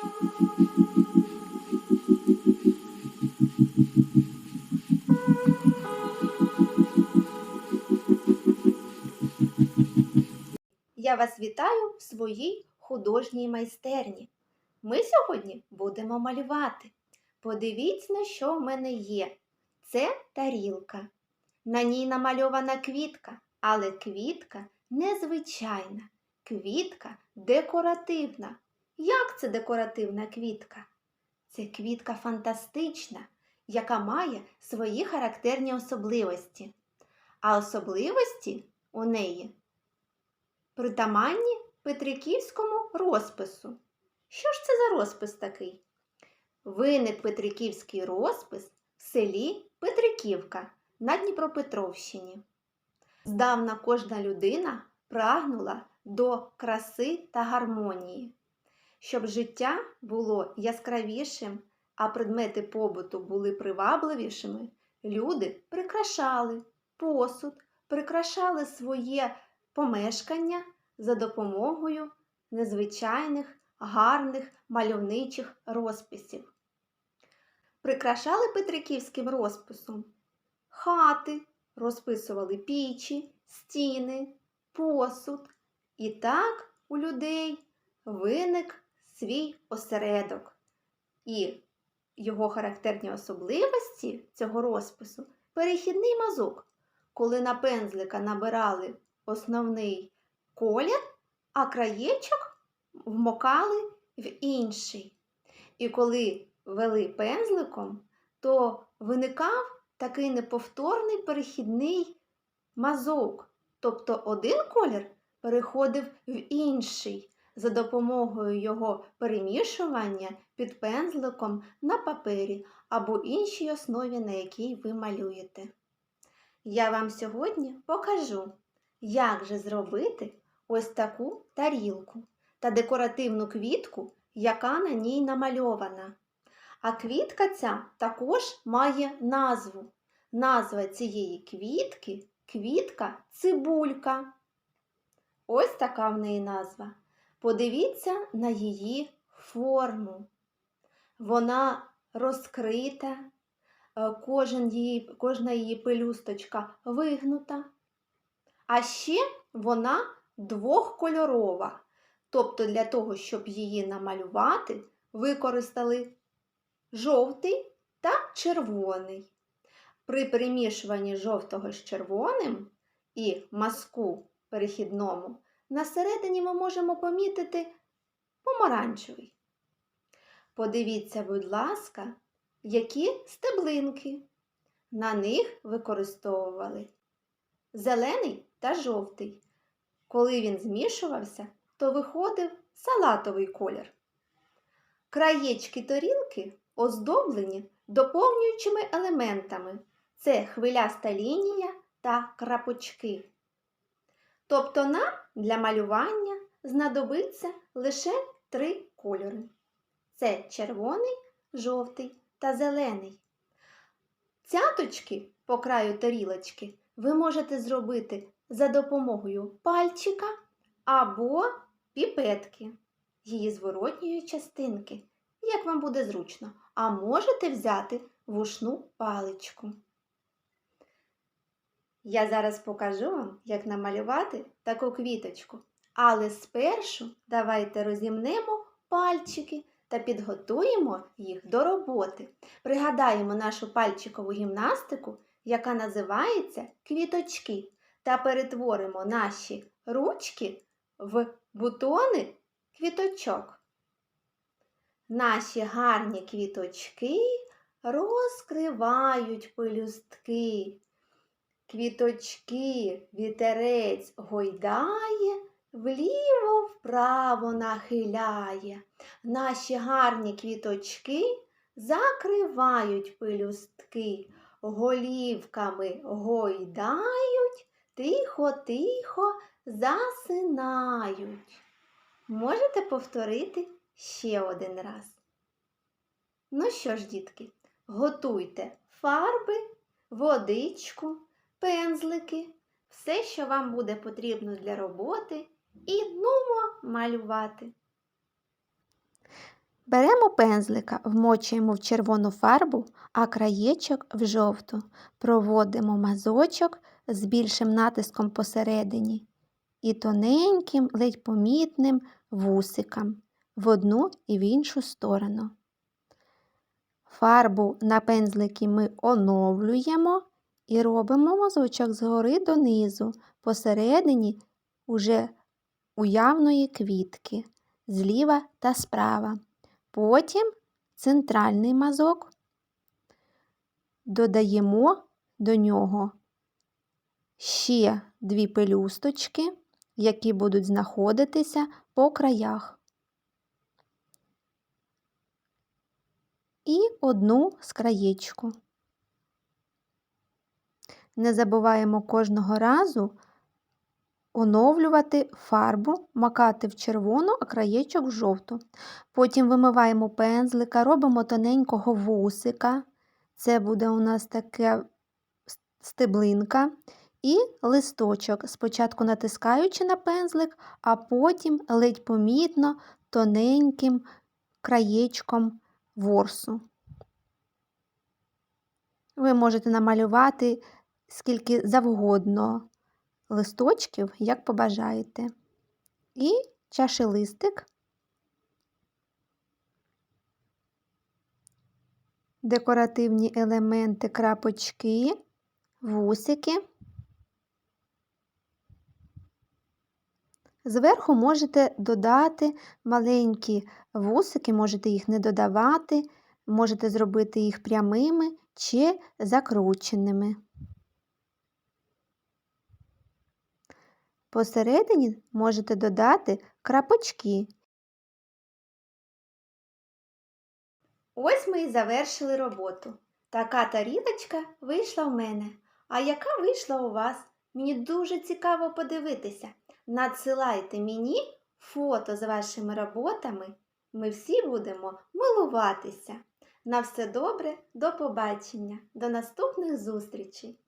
Я вас вітаю в своїй художній майстерні. Ми сьогодні будемо малювати. Подивіться, на що в мене є. Це тарілка. На ній намальована квітка, але квітка незвичайна. Квітка декоративна. Як це декоративна квітка? Це квітка фантастична, яка має свої характерні особливості. А особливості у неї притаманні Петриківському розпису. Що ж це за розпис такий? Виник Петриківський розпис в селі Петриківка на Дніпропетровщині. Здавна кожна людина прагнула до краси та гармонії, щоб життя було яскравішим, а предмети побуту були привабливішими, люди прикрашали посуд, прикрашали своє помешкання за допомогою незвичайних, гарних мальовничих розписів. Прикрашали Петриківським розписом хати, розписували пічі, стіни, посуд. І так у людей виник свій осередок. І його характерні особливості цього розпису перехідний мазок, коли на пензлика набирали основний колір, а краєчок вмокали в інший. І коли вели пензликом, то виникав такий неповторний перехідний мазок. Тобто один колір переходив в інший за допомогою його перемішування під пензликом на папері або іншій основі, на якій ви малюєте. Я вам сьогодні покажу, як же зробити ось таку тарілку та декоративну квітку, яка на ній намальована. А квітка ця також має назву. Назва цієї квітки квітка цибулька. Ось така в неї назва. Подивіться на її форму. Вона розкрита, е, кожен її, кожна її пелюсточка вигнута. А ще вона двохкольорова. Тобто для того, щоб її намалювати, використали жовтий та червоний. При перемішуванні жовтого з червоним і маску перехідному на середині ми можемо помітити помаранчевий. Подивіться, будь ласка, які стеблинки. На них використовували зелений та жовтий. Коли він змішувався, то виходив салатовий колір. Краєчки тарілки оздоблені доповнюючими елементами це хвиляста лінія та крапочки. Тобто нам для малювання знадобиться лише три кольори: це червоний, жовтий та зелений. Цяточки по краю тарілочки ви можете зробити за допомогою пальчика або піпетки, її зворотньої частинки, як вам буде зручно, а можете взяти вушну паличку. Я зараз покажу вам, як намалювати таку квіточку. Але спершу давайте розімнемо пальчики та підготуємо їх до роботи. Пригадаємо нашу пальчикову гімнастику, яка називається квіточки, та перетворимо наші ручки в бутони квіточок. Наші гарні квіточки розкривають пелюстки. Квіточки вітерець гойдає, вліво вправо нахиляє. Наші гарні квіточки закривають пелюстки, голівками гойдають, тихо-тихо засинають. Можете повторити ще один раз. Ну що ж, дітки, готуйте фарби, водичку пензлики, все, що вам буде потрібно для роботи, і нумо малювати. Беремо пензлика, вмочуємо в червону фарбу, а краєчок в жовту. Проводимо мазочок з більшим натиском посередині і тоненьким, ледь помітним вусиком в одну і в іншу сторону. Фарбу на пензлики ми оновлюємо і робимо мазочок згори донизу, посередині уже уявної квітки, зліва та справа. Потім центральний мазок додаємо до нього ще дві пелюсточки, які будуть знаходитися по краях. І одну з краєчку. Не забуваємо кожного разу оновлювати фарбу, макати в червону, а краєчок в жовту. Потім вимиваємо пензлика, робимо тоненького вусика. Це буде у нас така стеблинка. І листочок, спочатку натискаючи на пензлик, а потім ледь помітно тоненьким краєчком ворсу. Ви можете намалювати скільки завгодно листочків, як побажаєте. І чашелистик, декоративні елементи, крапочки, вусики. Зверху можете додати маленькі вусики, можете їх не додавати, можете зробити їх прямими чи закрученими. Посередині можете додати крапочки. Ось ми і завершили роботу. Така тарілочка вийшла в мене. А яка вийшла у вас? Мені дуже цікаво подивитися. Надсилайте мені фото з вашими роботами. Ми всі будемо милуватися. На все добре, до побачення, до наступних зустрічей!